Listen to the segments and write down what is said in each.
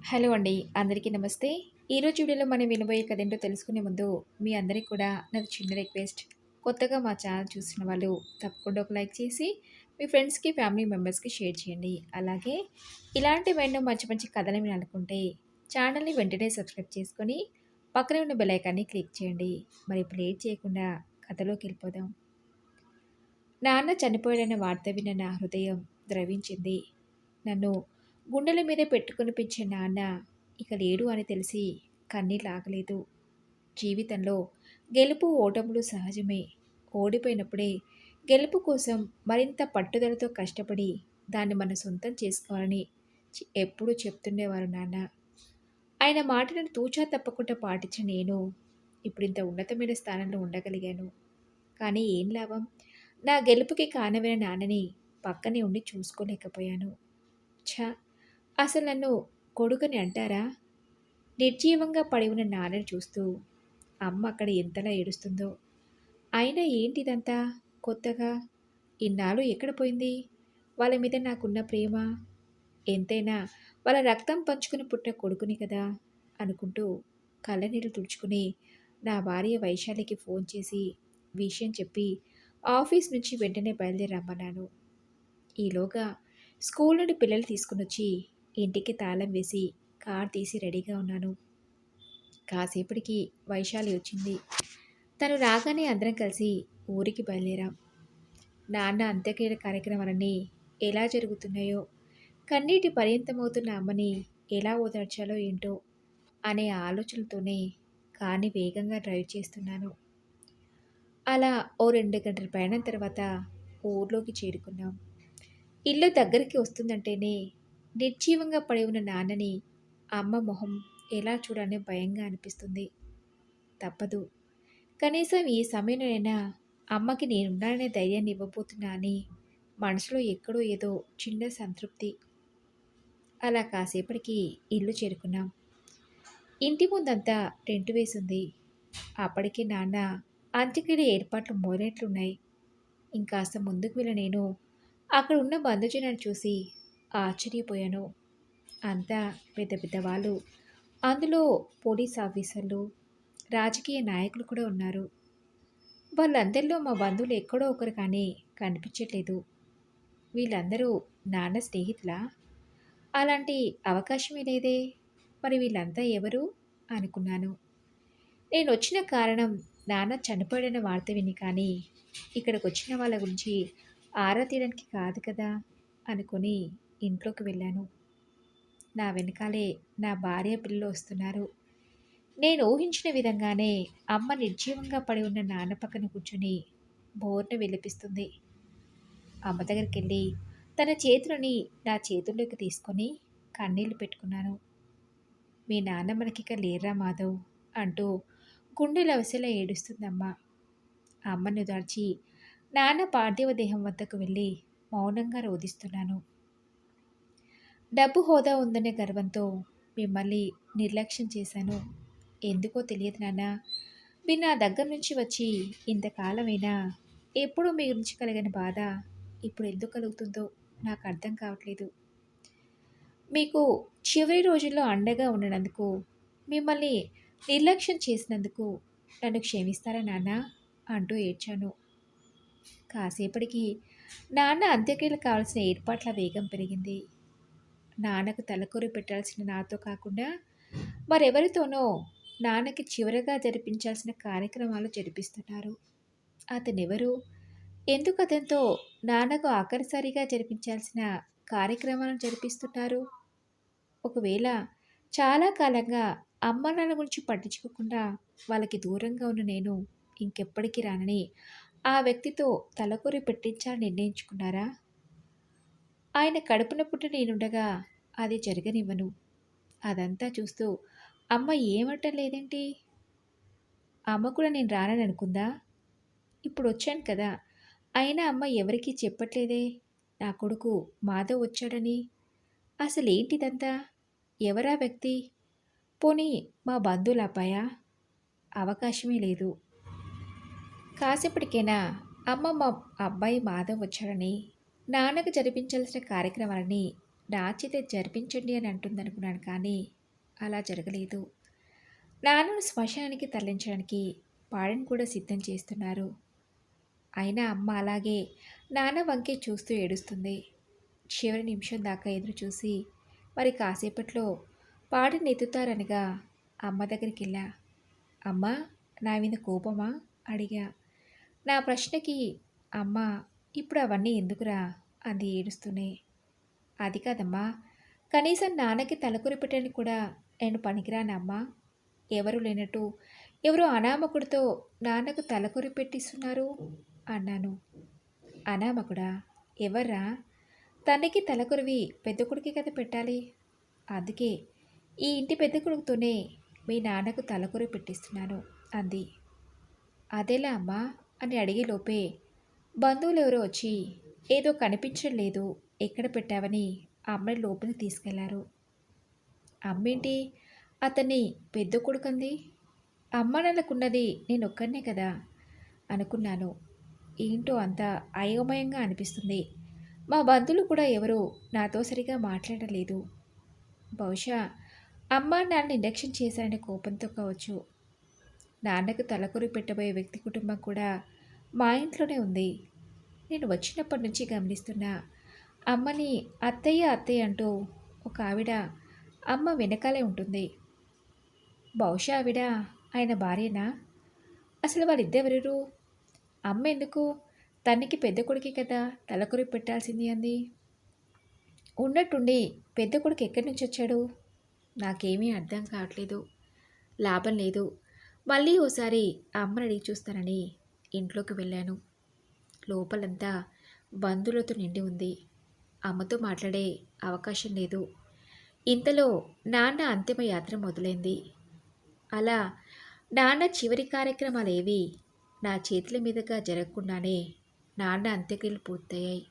Hello అండి. అందరికీ నమస్తే. ఈరోజు వీడియోలో మనం వినబోయే కథ ఏంటో తెలుసుకునే ముందు మీ అందరికి కూడా నాకు చిన్న రిక్వెస్ట్. కొత్తగా మా ఛానల్ చూసిన వాళ్ళు తప్పకుండా ఒక లైక్ చేసి మీ ఫ్రెండ్స్‌కి, ఫ్యామిలీ మెంబర్స్‌కి షేర్ చేయండి. అలాగే ఇలాంటివెన్నో మంచి మంచి కథలు వినాలనుకుంటే ఛానల్‌ని వెంటనే సబ్స్క్రైబ్ చేసుకొని పక్కనే ఉన్న బెలైకాన్ని క్లిక్ చేయండి. మరి ప్లేట్ లేట్ చేయకుండా కథలోకి వెళ్ళిపోదాం. నాన్న చనిపోయాడనే వార్త విన్న నా హృదయం ద్రవించింది. నన్ను గుండెల మీద పెట్టుకుని పెంచే నాన్న ఇక లేడు అని తెలిసి కన్నీళ్ళు లాగలేదు జీవితంలో గెలుపు ఓటములు సహజమే. ఓడిపోయినప్పుడే గెలుపు కోసం మరింత పట్టుదలతో కష్టపడి దాన్ని మన సొంతం చేసుకోవాలని ఎప్పుడూ చెప్తుండేవారు నాన్న. ఆయన మాటలను తూచా తప్పకుండా పాటించిన నేను ఇప్పుడింత ఉన్నతమైన స్థానంలో ఉండగలిగాను. కానీ ఏం లాభం? నా గెలుపుకి కానమైన నాన్నని పక్కనే ఉండి చూసుకోలేకపోయాను. ఛ! అసలు నన్ను కొడుకుని అంటారా? నిర్జీవంగా పడి ఉన్న నాన్నని చూస్తూ అమ్మ అక్కడ ఎంతలా ఏడుస్తుందో. అయినా ఏంటిదంతా కొత్తగా? ఇన్నాళ్ళు ఎక్కడ పోయింది? వాళ్ళ మీద నాకున్న ప్రేమ? ఎంతైనా వాళ్ళ రక్తం పంచుకుని పుట్టిన కొడుకుని కదా! అనుకుంటూ కళ్ళనీళ్ళు తుడుచుకుని నా భార్య వైశాలికి ఫోన్ చేసి విషయం చెప్పి ఆఫీస్ నుంచి వెంటనే బయలుదేరి రమ్మన్నాను. ఈలోగా స్కూల్ నుండి పిల్లలు తీసుకుని వచ్చి ఇంటికి తాళం వేసి కార్ తీసి రెడీగా ఉన్నాను. కాసేపటికి వైశాలి వచ్చింది. తను రాగానే అందరం కలిసి ఊరికి బయలుదేరాం. నాన్న అంత్యక్రియ కార్యక్రమాలన్నీ ఎలా జరుగుతున్నాయో, కన్నీటి పర్యంతమవుతున్న అమ్మని ఎలా ఓదార్చాలో ఏంటో అనే ఆలోచనలతోనే కానీ వేగంగా డ్రైవ్ చేస్తున్నాను. అలా ఓ రెండు గంటల ప్రయాణం తర్వాత ఊర్లోకి చేరుకున్నాం. ఇల్లు దగ్గరికి వస్తుందంటేనే నిర్జీవంగా పడి ఉన్న నాన్నని అమ్మ మొహం ఎలా చూడాలని భయంగా అనిపిస్తుంది. తప్పదు. కనీసం ఈ సమయంలోనైనా అమ్మకి నేనున్నాననే ధైర్యాన్ని ఇవ్వబోతున్నా అని మనసులో ఎక్కడో ఏదో చిన్న సంతృప్తి. అలా కాసేపటికి ఇల్లు చేరుకున్నాం. ఇంటి ముందంతా టెంట్ వేసింది అప్పటికే నాన్న అంత్యక్రియల ఏర్పాట్లు మొదలైనట్లున్నాయి. ఇంకాస్త ముందుకు వెళ్ళిన నేను అక్కడ ఉన్న బంధుజనాన్ని చూసి ఆశ్చర్యపోయాను. అంతా పెద్ద పెద్దవాళ్ళు. అందులో పోలీస్ ఆఫీసర్లు, రాజకీయ నాయకులు కూడా ఉన్నారు. వాళ్ళందరిలో మా బంధువులు ఎక్కడో ఒకరు కానీ కనిపించట్లేదు. వీళ్ళందరూ నాన్న స్నేహితులా? అలాంటి అవకాశమే లేదే! మరి వీళ్ళంతా ఎవరు? అనుకున్నాను. నేను వచ్చిన కారణం నాన్న చనిపోయిన వార్త విని కానీ ఇక్కడికొచ్చిన వాళ్ళ గురించి ఆరా తీయడానికి కాదు కదా! అనుకుని ఇంట్లోకి వెళ్ళాను. నా వెనకాలే నా భార్య, పిల్లలు వస్తున్నారు. నేను ఊహించిన విధంగానే అమ్మ నిర్జీవంగా పడి ఉన్న నాన్న పక్కన కూర్చుని బోర్న విలిపిస్తుంది అమ్మ దగ్గరికి వెళ్ళి తన చేతులని నా చేతుల్లోకి తీసుకొని కన్నీళ్ళు పెట్టుకున్నాను. మీ నాన్న మనకిక లేరురా మాధవ్ అంటూ గుండెలవసేలా ఏడుస్తుందమ్మ. అమ్మను దాచి నాన్న పార్థివ దేహం వద్దకు వెళ్ళి మౌనంగా రోదిస్తున్నాను. డబ్బు హోదా ఉందనే గర్వంతో మిమ్మల్ని నిర్లక్ష్యం చేశాను. ఎందుకో తెలియదు నాన్నా. మీరు నా దగ్గర నుంచి వచ్చి ఇంతకాలమైనా ఎప్పుడూ మీ గురించి కలిగిన బాధ ఇప్పుడు ఎందుకు కలుగుతుందో నాకు అర్థం కావట్లేదు. మీకు చివరి రోజుల్లో అండగా ఉండనందుకు, మిమ్మల్ని నిర్లక్ష్యం చేసినందుకు నన్ను క్షమిస్తారా నాన్నా? అంటూ ఏడ్చాను. కాసేపటికి నాన్న అంత్యక్రియలు కావాల్సిన ఏర్పాట్ల వేగం పెరిగింది. నాన్నకు తలకొరి పెట్టాల్సిన నాతో కాకుండా మరెవరితోనో నాన్నకి చివరగా జరిపించాల్సిన కార్యక్రమాలు జరిపిస్తున్నారు. అతనెవరు? ఎందుకు అతనితో నాన్నకు ఆఖరిసారిగా జరిపించాల్సిన కార్యక్రమాలను జరిపిస్తున్నారు? ఒకవేళ చాలా కాలంగా అమ్మ నాన్న గురించి పట్టించుకోకుండా వాళ్ళకి దూరంగా ఉన్న నేను ఇంకెప్పటికీ రానని ఆ వ్యక్తితో తలకూరి పెట్టించాలని నిర్ణయించుకున్నారా? ఆయన కడుపున పుట్టిన నేనుండగా అది జరగనివ్వను. అదంతా చూస్తూ అమ్మ ఏమటం లేదేంటి? అమ్మ కూడా నేను రానని అనుకుందా? ఇప్పుడొచ్చాను కదా! అయినా అమ్మ ఎవరికీ చెప్పట్లేదే నా కొడుకు మాధవ్ వచ్చాడని. అసలేంటిదంతా? ఎవరా వ్యక్తి? పోనీ మా బంధువుల అబ్బాయా? అవకాశమే లేదు. కాసేపటికైనా అమ్మ మా అబ్బాయి మాధవ్ వచ్చాడని, నాన్నకు జరిపించాల్సిన కార్యక్రమాలని నాచితే జరిపించండి అని అంటుందనుకున్నాను కానీ అలా జరగలేదు. నాన్నను శ్మశానానికి తరలించడానికి పాడని కూడా సిద్ధం చేస్తున్నారు. అయినా అమ్మ అలాగే నాన్న వంకే చూస్తూ ఏడుస్తుంది. చివరి నిమిషం దాకా ఎదురు చూసి మరి కాసేపట్లో పాడిని ఎత్తుతారనగా అమ్మ దగ్గరికి వెళ్ళా అమ్మ నా మీద కోపమా? అడిగా. నా ప్రశ్నకి అమ్మ ఇప్పుడు అవన్నీ ఎందుకురా? అంది ఏడుస్తూనే. అది కాదమ్మా. కనీసం నాన్నకి తలకురి పెట్టని కూడా నేను పనికిరానమ్మా. ఎవరు లేనట్టు ఎవరో అనామకుడితో నాన్నకు తలకొరి పెట్టిస్తున్నారు అన్నాను. అనామకుడా? ఎవర్రా? తనకి తలకొరివి పెద్ద కొడుకే కదా పెట్టాలి. అందుకే ఈ ఇంటి పెద్ద కొడుకుతోనే మీ నాన్నకు తలకొరి పెట్టిస్తున్నాను అంది. అదేలా అమ్మా? అని అడిగే లోపే బంధువులు ఎవరో వచ్చి ఏదో కనిపించడం లేదు. ఎక్కడ పెట్టావని అమ్మని లోపలికి తీసుకెళ్ళారు. అమ్మేంటి? అతన్ని పెద్ద కొడుకుంది? అమ్మ నాన్నకున్నది నేను కదా? అనుకున్నాను. ఏంటో అంత అయోమయంగా అనిపిస్తుంది. మా బంధువులు కూడా ఎవరూ నాతో సరిగా మాట్లాడలేదు. బహుశా అమ్మ నాన్న ఇండక్షన్ చేశారనే కోపంతో కావచ్చు. నాన్నకు తలకొరి పెట్టబోయే వ్యక్తి కుటుంబం కూడా మా ఇంట్లోనే ఉంది. నేను వచ్చినప్పటి నుంచి గమనిస్తున్నా. అమ్మని అత్తయ్య అత్తయ్య అంటూ ఒక ఆవిడ అమ్మ వెనకాలే ఉంటుంది. బహుశా ఆవిడ ఆయన భార్యనా? అసలు వాళ్ళిద్దరెవరు అమ్మ ఎందుకు తనకి పెద్ద కొడుకే కదా తలకొరి పెట్టాల్సింది అంది. ఉన్నట్టుండి పెద్ద కొడుకు ఎక్కడి నుంచి వచ్చాడు? నాకేమీ అర్థం కావట్లేదు. లాభం లేదు. మళ్ళీ ఓసారి అమ్మని అడిగి చూస్తానని ఇంట్లోకి వెళ్ళాను. లోపలంతా బంధువులతో నిండి ఉంది. అమ్మతో మాట్లాడే అవకాశం లేదు. ఇంతలో నాన్న అంతిమయాత్ర మొదలైంది. అలా నాన్న చివరి కార్యక్రమాలు ఏవి నా చేతుల మీదుగా జరగకుండానే నాన్న అంత్యక్రియలు పూర్తయ్యాయి.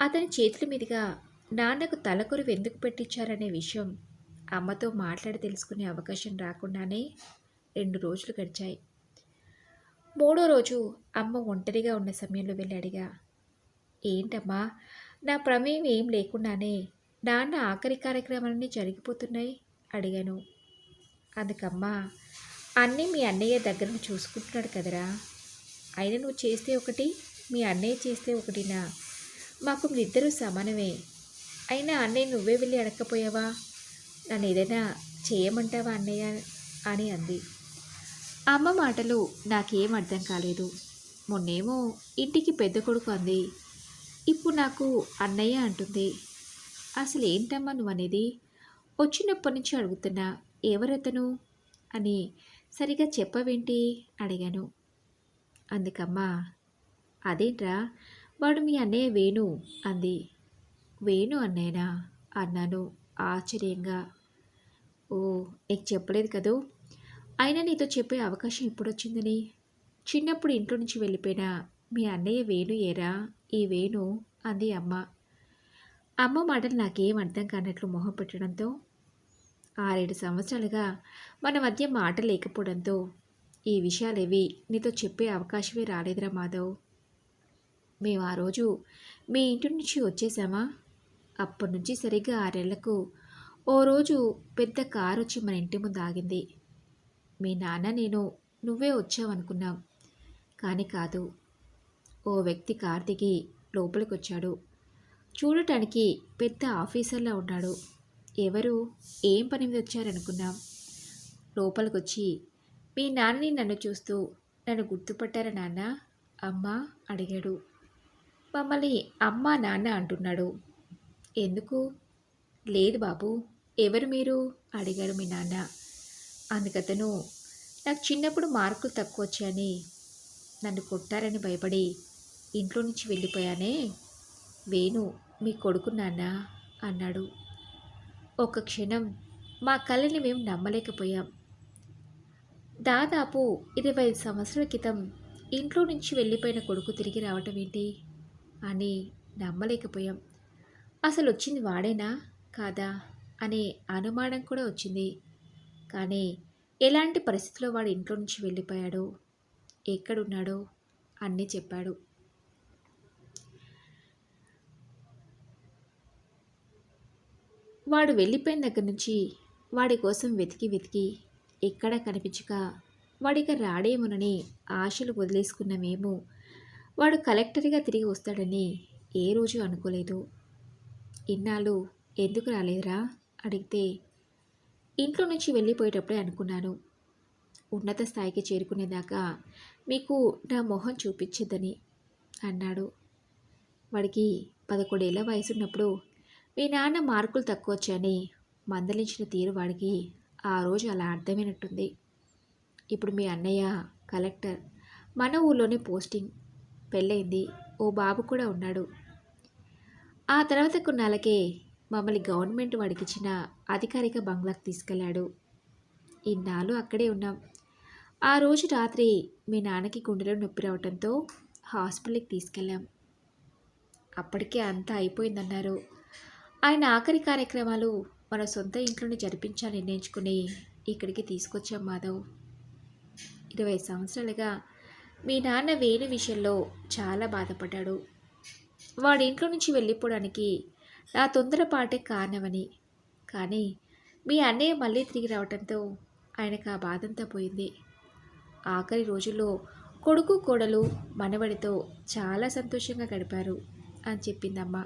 అతని చేతుల మీదుగా నాన్నకు తలకొరువు ఎందుకు పెట్టించారనే విషయం అమ్మతో మాట్లాడి తెలుసుకునే అవకాశం రాకుండానే రెండు రోజులు గడిచాయి. మూడో రోజు అమ్మ ఒంటరిగా ఉన్న సమయంలో వెళ్ళి అడిగా ఏంటమ్మా నా ప్రమేయం ఏం లేకుండానే నాన్న ఆఖరి కార్యక్రమాలన్నీ జరిగిపోతున్నాయి అడిగాను. అందుకమ్మా అన్నీ మీ అన్నయ్య దగ్గర చూసుకుంటున్నాడు కదరా. అయినా నువ్వు చేస్తే ఒకటి మీ అన్నయ్య చేస్తే ఒకటినా మాకు మీరిద్దరూ సమానమే. అయినా అన్నయ్య నువ్వే వెళ్ళి అడగకపోయావా నన్ను ఏదైనా చేయమంటావా అన్నయ్య? అని అంది. అమ్మ మాటలు నాకేం అర్థం కాలేదు. మొన్నేమో ఇంటికి పెద్ద కొడుకు అంది. ఇప్పుడు నాకు అన్నయ్య అంటుంది. అసలు ఏంటమ్మా నువ్వు అనేది వచ్చినప్పటి నుంచి అడుగుతున్నా ఎవరతను? అని సరిగా చెప్పవేంటి? అడిగాను. అందుకమ్మా అదేంట్రా? వాడు మీ అన్నయ్య వేణు అంది. వేణు అన్నయ్యనా? అన్నాను ఆశ్చర్యంగా. ఓ నీకు చెప్పలేదు కదూ? అయినా నీతో చెప్పే అవకాశం ఎప్పుడొచ్చిందని చిన్నప్పుడు ఇంట్లో నుంచి వెళ్ళిపోయిన మీ అన్నయ్య వేణు ఏరా? ఈ వేణు అంది అమ్మ. అమ్మ మాటలు నాకేం అర్థం కానట్లు మొహం పెట్టడంతో ఆరేడు సంవత్సరాలుగా మన మధ్య మాట లేకపోవడంతో ఈ విషయాలేవి నీతో చెప్పే అవకాశమే రాలేదురా మాధవ్. మేము ఆ రోజు మీ ఇంటి నుంచి వచ్చేసామా అప్పటి నుంచి సరిగ్గా ఆరేళ్ళకు ఓ రోజు పెద్ద కారు వచ్చి మన ఇంటి ముందు ఆగింది. మీ నాన్న నేను నువ్వే వచ్చావనుకున్నాం కానీ కాదు ఓ వ్యక్తి కార్తికి లోపలికొచ్చాడు. చూడటానికి పెద్ద ఆఫీసర్లా ఉన్నాడు. ఎవరు? ఏం పని మీద వచ్చారనుకున్నాం. లోపలికొచ్చి మీ నాన్నని నన్ను చూస్తూ నన్ను గుర్తుపట్టారా నాన్న? అమ్మ అడిగాడు. మమ్మల్ని అమ్మ నాన్న అంటున్నాడు. ఎందుకు? లేదు బాబు ఎవరు మీరు? అడిగాడు మీ నాన్న. అందుకతను నాకు చిన్నప్పుడు మార్కులు తక్కువ వచ్చాయని నన్ను కొట్టారని భయపడి ఇంట్లో నుంచి వెళ్ళిపోయానే? వేణు మీ కొడుకు నాన్న అన్నాడు. ఒక క్షణం మా కళ్ళని మేము నమ్మలేకపోయాం. దాదాపు ఇరవై ఐదు సంవత్సరాల క్రితం ఇంట్లో నుంచి వెళ్ళిపోయిన కొడుకు తిరిగి రావటం ఏంటి? అని నమ్మలేకపోయాం. అసలు వచ్చింది వాడేనా? కాదా? అనే అనుమానం కూడా వచ్చింది. కానీ ఎలాంటి పరిస్థితిలో వాడు ఇంట్లో నుంచి వెళ్ళిపోయాడో ఎక్కడున్నాడో అన్నీ చెప్పాడు. వాడు వెళ్ళిపోయిన దగ్గర నుంచి వాడి కోసం వెతికి వెతికి ఎక్కడా కనిపించక వాడిక రాడేమోనని ఆశలు వదిలేసుకున్న మేము వాడు కలెక్టర్గా తిరిగి వస్తాడని ఏ రోజు అనుకోలేదు. ఇన్నాళ్ళు ఎందుకు రాలేదురా? అడిగితే ఇంట్లో నుంచి వెళ్ళిపోయేటప్పుడే అనుకున్నాను. ఉన్నత స్థాయికి చేరుకునేదాకా మీకు నా మొహం చూపించద్దని అన్నాడు. వాడికి పదకొండేళ్ళ వయసున్నప్పుడు మీ నాన్న మార్కులు తక్కువ వచ్చాయని మందలించిన తీరు వాడికి ఆ రోజు అలా అర్థమైనట్టుంది. ఇప్పుడు మీ అన్నయ్య కలెక్టర్. మన ఊళ్ళోనే పోస్టింగ్. పెళ్ళైంది ఓ బాబు కూడా ఉన్నాడు. ఆ తర్వాత కొన్నాళ్ళకే మమ్మల్ని గవర్నమెంట్ వాడికి ఇచ్చిన అధికారిక బంగ్లాకు తీసుకెళ్ళాడు. ఇన్నాళ్ళు అక్కడే ఉన్నాం. ఆ రోజు రాత్రి మీ నాన్నకి గుండెలో నొప్పి రావడంతో హాస్పిటల్కి తీసుకెళ్ళాం. అప్పటికే అంతా అయిపోయిందన్నారు. ఆయన ఆఖరి కార్యక్రమాలు మన సొంత ఇంట్లోనే జరిపించాలని నిర్ణయించుకుని ఇక్కడికి తీసుకొచ్చాం మాధవ్. ఇరవై సంవత్సరాలుగా మీ నాన్న వేణు విషయంలో చాలా బాధపడ్డాడు. వాడి ఇంట్లో నుంచి వెళ్ళిపోవడానికి నా తొందరపాటే కారణమని. కానీ మీ అన్నయ్య మళ్ళీ తిరిగి రావడంతో ఆయనకు ఆ బాధంతా పోయింది. ఆఖరి రోజుల్లో కొడుకు కోడలు మనవడితో చాలా సంతోషంగా గడిపారు అని చెప్పిందమ్మ.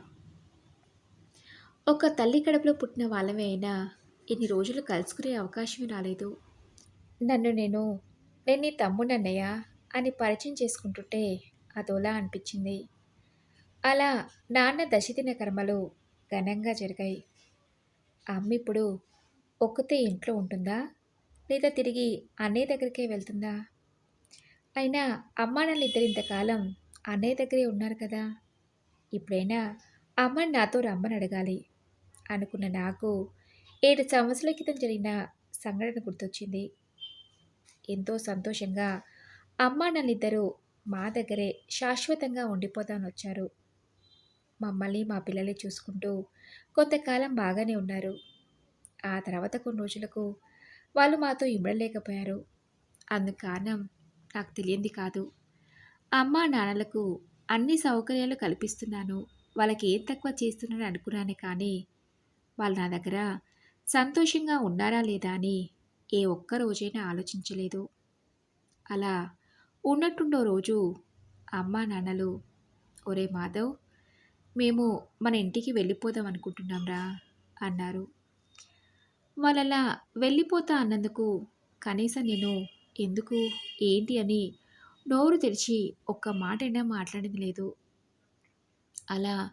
ఒక తల్లి కడుపులో పుట్టిన వాళ్ళమే అయినా ఇన్ని రోజులు కలుసుకునే అవకాశమే రాలేదు. నన్ను నేను నేను నీ తమ్ముడన్నయ్య అని పరిచయం చేసుకుంటుంటే అదోలా అనిపించింది. అలా నాన్న దశదిన కర్మలు ఘనంగా జరిగాయి. అమ్మ ఇప్పుడు ఒక్కతే ఇంట్లో ఉంటుందా? లేదా తిరిగి అన్నయ్య దగ్గరికే వెళ్తుందా? అయినా అమ్మ నాన్న ఇద్దరు ఇంతకాలం అన్నయ్య దగ్గరే ఉన్నారు కదా. ఇప్పుడైనా అమ్మ నాతో రమ్మని అడగాలి. అనుకున్న నాకు ఏడు సంవత్సరాల క్రితం జరిగిన సంఘటన గుర్తొచ్చింది. ఎంతో సంతోషంగా అమ్మ నన్నిద్దరూ మా దగ్గరే శాశ్వతంగా ఉండిపోతాను వచ్చారు. మమ్మల్ని మా పిల్లల్ని చూసుకుంటూ కొంతకాలం బాగానే ఉన్నారు. ఆ తర్వాత కొన్ని రోజులకు వాళ్ళు మాతో ఇమ్మడలేకపోయారు అందుకు కారణం నాకు తెలియంది కాదు. అమ్మ నాన్నలకు అన్ని సౌకర్యాలు కల్పిస్తున్నాను. వాళ్ళకి ఏం తక్కువ చేస్తున్నాను అనుకున్నాను కానీ వాళ్ళు నా దగ్గర సంతోషంగా ఉన్నారా లేదా అని ఏ ఒక్క రోజైనా ఆలోచించలేదు. అలా ఉన్నట్టుండో రోజు అమ్మా నాన్నలు ఒరే మాధవ్ మేము మన ఇంటికి వెళ్ళిపోదాం అనుకుంటున్నాంరా అన్నారు. వాళ్ళలా వెళ్ళిపోతా అన్నందుకు కనీసం నేను ఎందుకు ఏంటి అని నోరు తెరిచి ఒక్క మాటైనా మాట్లాడింది లేదు. అలా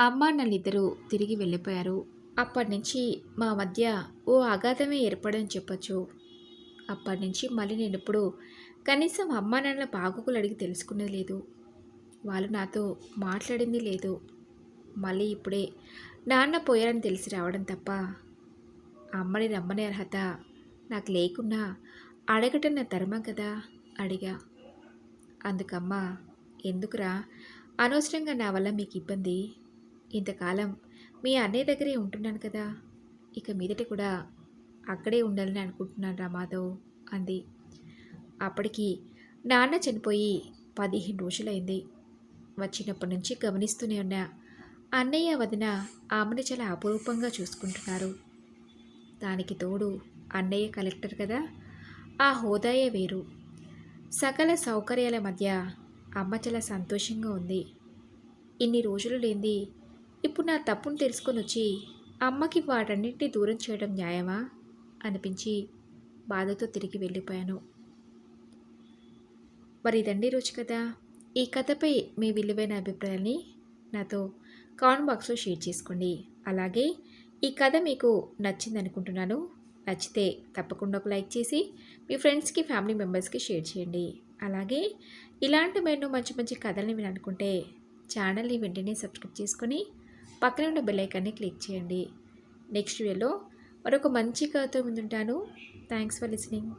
అమ్మ నన్నిద్దరూ తిరిగి వెళ్ళిపోయారు. అప్పటి నుంచి మా మధ్య ఓ అగాధమే ఏర్పడని చెప్పచ్చు. అప్పటి నుంచి మళ్ళీ నేను ఇప్పుడు కనీసం అమ్మా నాన్నల బాగోగులు అడిగి తెలుసుకునేది లేదు. వాళ్ళు నాతో మాట్లాడింది లేదు. మళ్ళీ ఇప్పుడే నాన్న పోయారని తెలిసి రావడం తప్ప అమ్మని రమ్మని అర్హత నాకు లేకున్నా అడగటం నా ధర్మం కదా అడిగా. అందుకమ్మా ఎందుకురా? అనవసరంగా నా వల్ల మీకు ఇబ్బంది. ఇంతకాలం మీ అన్నయ్య దగ్గరే ఉంటున్నాను కదా. ఇక మీదట కూడా అక్కడే ఉండాలని అనుకుంటున్నాను రా మాధవ్ అంది. అప్పటికి నాన్న చనిపోయి పదిహేను రోజులైంది. వచ్చినప్పటి నుంచి గమనిస్తూనే ఉన్నా అన్నయ్య వదిన ఆమెను చాలా అపురూపంగా చూసుకుంటున్నారు. దానికి తోడు అన్నయ్య కలెక్టర్ కదా ఆ హోదాయే వేరు. సకల సౌకర్యాల మధ్య అమ్మ చాలా సంతోషంగా ఉంది. ఇన్ని రోజులు లేంది ఇప్పుడు నా తప్పును తెలుసుకొని వచ్చి అమ్మకి వాటన్నింటినీ దూరం చేయడం న్యాయమా? అనిపించి బాధతో తిరిగి వెళ్ళిపోయాను. మరి ఇదండి రోజు కదా ఈ కథపై మీ విలువైన అభిప్రాయాన్ని నాతో కామెంట్ బాక్స్లో షేర్ చేసుకోండి. అలాగే ఈ కథ మీకు నచ్చింది అనుకుంటున్నాను నచ్చితే తప్పకుండా ఒక లైక్ చేసి మీ ఫ్రెండ్స్కి ఫ్యామిలీ మెంబర్స్కి షేర్ చేయండి. అలాగే ఇలాంటి మరెన్నో మంచి మంచి కథల్ని వినాలనుకుంటే అనుకుంటే ఛానల్ని వెంటనే సబ్స్క్రైబ్ చేసుకొని పక్కనే ఉన్న బెల్లైకాన్ని క్లిక్ చేయండి. నెక్స్ట్ వీడియోలో మరొక మంచి కథతో ముందుంటాను. Thanks for listening.